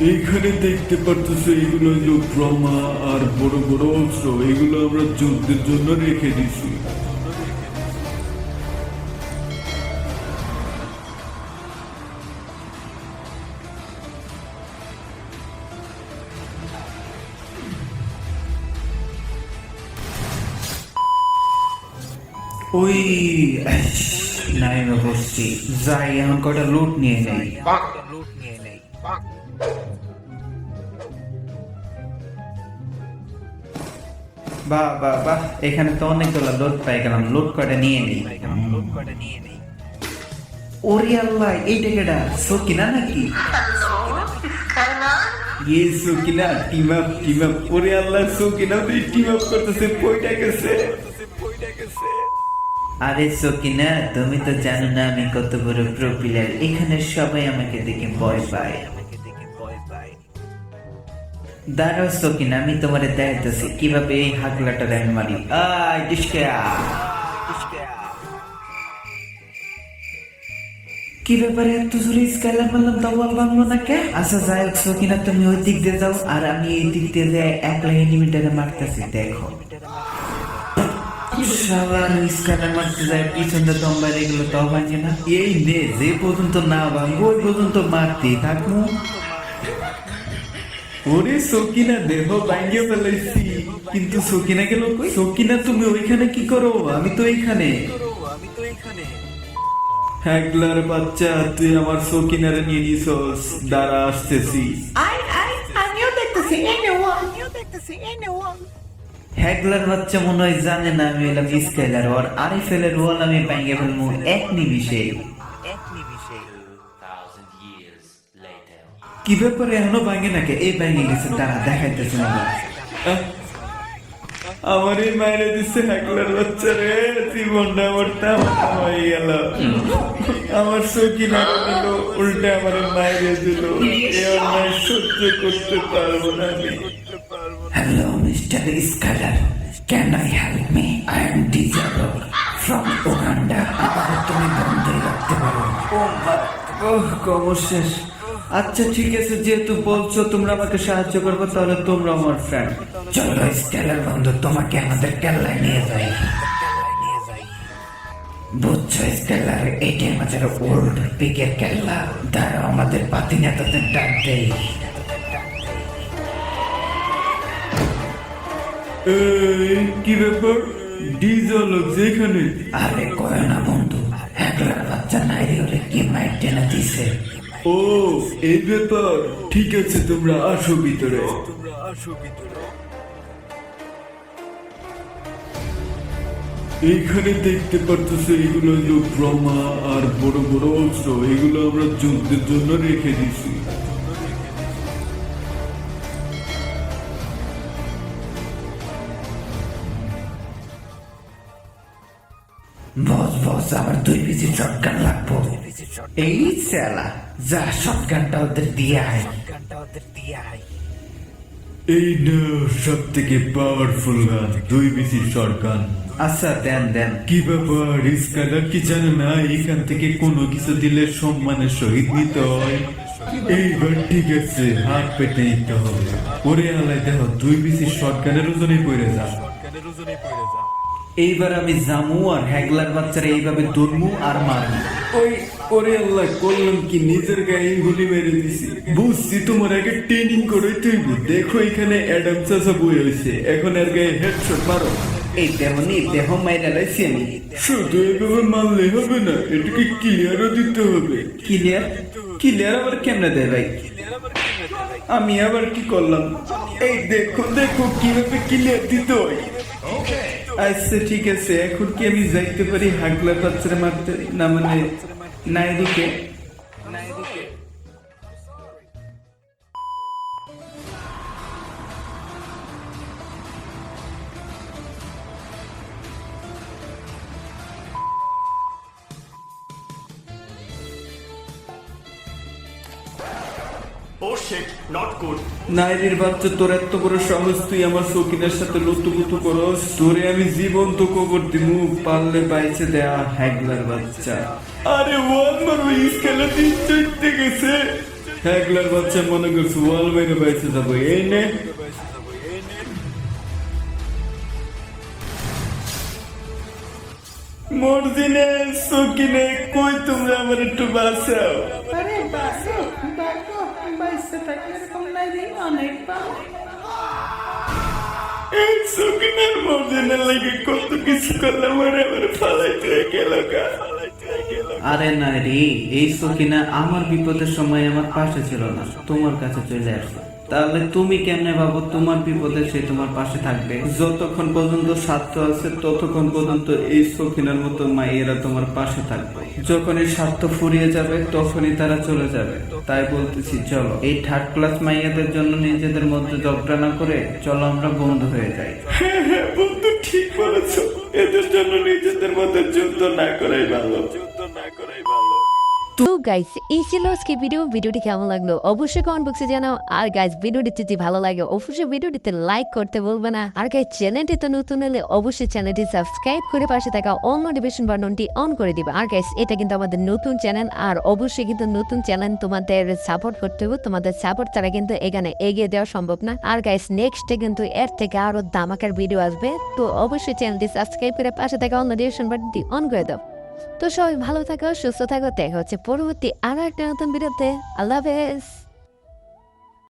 এইখানে দেখতে পারতেছো এগুলো হলো ব্রহ্মা আর বড় বড় অস্ত্র। এগুলো আমরা যুদ্ধের জন্য রেখে দিছি ওই নাই বসছি যাই এখন কটা লুট নিয়ে যাই বা বা বা এখানে তো অনেকগুলো লোড পাই গেলাম লোড করে নিয়ে নিই? ওরে আল্লাহ সকিনা নাকি? করতেছে আরে সকিনা তুমি তো জানো না আমি কত বড় প্রো এখানে সবাই আমাকে দেখে ভয় পায়। দাঁড়াও সকিনা, আমি তোমারে দেখাইতেছি। কীভাবে এই আমি মারি? কি ব্যাপারে এত জোরে স্কাইলার মারলাম ভাঙলো না কে? আচ্ছা যাই হোক তুমি ওই দিক দিয়ে যাও, আর আমি এই দিক দিয়ে যাই এনিমিটারে মারতেছি, দেখো। শালার স্কাইলার মারতে যায় পিছনটা দম্বা এগুলো তাও ভাঙে না। এই নে, যে পর্যন্ত না ভাঙবো, ওই পর্যন্ত মারতেই থাকব। ওরে সকিনা দেহ ভাঙ্গিয়ে ফেলাইছি। কিন্তু সকিনা গেল কই? সকিনা তুমি ওইখানে কি করো? আমি তো এইখানে। হ্যাগলার বাচ্চা তুই আমার সকিনারে নিয়ে নিছস। দাঁড়া আসতেছি। আই আই আমিও দেখতেছি এনে ও। আমিও দেখতেছি এনে ও। হ্যাগলার বাচ্চা মনে হয় জানে না আমি এলাম স্কাইলার আরিফেলের ওয়াল আমি ফেলব এক নিমিষে। কি ব্যাপারে এখনও ভাঙে নাকি এই ভাঙে গেছে তারা দেখাইতেছে না আমার এই মায়ের দিচ্ছে হ্যাগলার বাচ্চা রে জীবনটা আমার তামাশা হয়ে গেল আমার সকিনা দিল উল্টে আমার মায়ের দিল এ অন্যায় সহ্য করতে পারব না আমি. Iskalar. Can I help me? I am Dijaro from Uganda. আমাকে তুমি বন্ধই রাখতে পারো ওহ খবর শেষ আচ্ছা ঠিক আছে যেহেতু বলছো তোমরা আমাকে সাহায্য করবে তাহলে তোমরা আমার ফ্রেন্ড চলো স্কেলার বন্ধু তোমাকে আমাদের কেল্লায় নিয়ে যাই। বুঝছ স্কেলার এটি আমাদের ওল্ড পিকের কেল্লা। দাঁড়াও আমাদের পাতি নেতাদের ডাক দেই। এই কি ব্যাপার? ডিজল যেখানে আরে কয় না বন্ধু একলার বাচ্চা নাইরে ওরে কি মাইর টেনে দিছে? ও, এই ব্যাপার। ঠিক আছে, তোমরা আসো ভিতরে। এইখানে দেখতে পারতেছো, এগুলো হলো ব্রহ্মা আর বড় বড় অস্ত্র। এগুলো আমরা যুদ্ধের জন্য রেখে দিছি বস বস, আমার দুই বিজি শটগান লাগবো। এই সেলা যা শটগানটা ওদের দিয়ে আয়। এই না সব থেকে পাওয়ারফুল গান দুই বিসি সরকার আচ্ছা দেন দেন। কি ব্যাপার স্কালার কি জানে না? এখান থেকে কোনো কিছু দিলে সম্মানের সহিত নিতে হয়। এইবার ঠিক আছে হাত পেতে নিতে হবে। ওরে আলাই দেখো দুই বিসি সরকারের ওজনে পড়ে যা। এইবার আমি জামু আর হ্যাগলার বাচ্চারা এইভাবে দৌড়মু আর মারমু। ওই ওরে আল্লাহ করলাম কি? নিজের গায়ে গুলি মেরে দিছি। বুঝছি তোমার আগে ট্রেনিং করে তুই দেখো এখানে অ্যাডাম চাচা বই হয়েছে এখন এর গায়ে হেডশট মারো। এই দেহ দেহ মাইরা লাইছি আমি। শুধু এভাবে মারলে হবে না এটাকে ক্লিয়ারও দিতে হবে। ক্লিয়ার ক্লিয়ার আবার কেমনে দেয় ভাই? আমি আবার কি করলাম? এই দেখো দেখো কীভাবে ক্লিয়ার দিতে হয়। আচ্ছা ঠিক আছে এখন কি আমি যাইতে পারি? হাগলা পাত্রে মারতে না মানে নাইরুকে Oh shit, not good. নাইরির বাচ্চা তোর এত বড় সাহস তুই আমার সকিনের সাথে লুতুপুতু করস? তোরে আমি জীবন্ত কবর দিমু পারলে বাইছে দেয়া হ্যাগলার বাচ্চা। আরে ওয়ান মারো স্কেলে তিন চড়তে গেছে। হ্যাকলার বাচ্চা মনে করছে ওয়াল মেরে বাইসে যাব এই নে। মর্জিনে সকিনে কই তোমরা আমার একটু বাঁচাও? আরে বাসো থাকলে এরকম লাগে অনেক মর্জিনের কত কিছু করলাম আরে আমার ফালাইতে গেল আরে না রে এই সকিনা আমার বিপদের সময় আমার পাশে ছিল না তোমার কাছে চলে আসছে তাহলে তুমি কেমনে ভাবো তোমার বিপদে সে তোমার পাশে থাকবে? যতক্ষণ পর্যন্ত স্বার্থ আছে, ততক্ষণ পর্যন্ত এই সকিনার মতো মায়েরা তোমার পাশে থাকবে। যখন এই স্বার্থ ফুরিয়ে যাবে, তখনই তারা চলে যাবে। তাই বলতেছি, চলো। এই থার্ড ক্লাস মাইয়াদের জন্য নিজেদের মধ্যে ঝগড়া না করে চলো আমরা বন্ধু হয়ে যাই। হ্যাঁ হ্যাঁ বন্ধু, ঠিক বলেছ। এদের জন্য নিজেদের মধ্যে যুদ্ধ না করাই ভালো। যুদ্ধ না করাই ভালো। তো গাইস এই ছিল আজকে ভিডিও ভিডিওটি কেমন লাগল অবশ্যই কমেন্ট বক্সে জানাও। আর গাইস ভিডিওটি যদি ভালো লাগে, অবশ্যই ভিডিওটিতে লাইক করতে বলবে না। আর গাইস চ্যানেলটিতে নতুন হলে অবশ্যই চ্যানেলটি সাবস্ক্রাইব করে পাশে থাকা অল নোটিফিকেশন বাটনটি অন করে দিবে। আর গাইস এটা কিন্তু আমাদের নতুন চ্যানেল আর অবশ্যই কিন্তু নতুন চ্যানেল তোমাদের সাপোর্ট করতে হবে। তোমাদের সাপোর্ট ছাড়া কিন্তু এখানে এগিয়ে দেওয়া সম্ভব না। আর গাইস নেক্সটে কিন্তু এর থেকে আরও দামাকার ভিডিও আসবে। তো অবশ্যই চ্যানেলটি সাবস্ক্রাইব করে পাশে থাকা অল নোটিফিকেশন বাটনটি অন করে দাও। তো সবাই ভালো থাকো, সুস্থ থাকো, দেখা হচ্ছে পরবর্তী আরও একটা নতুন ভিডিওতে। আল্লাহ হাফেজ।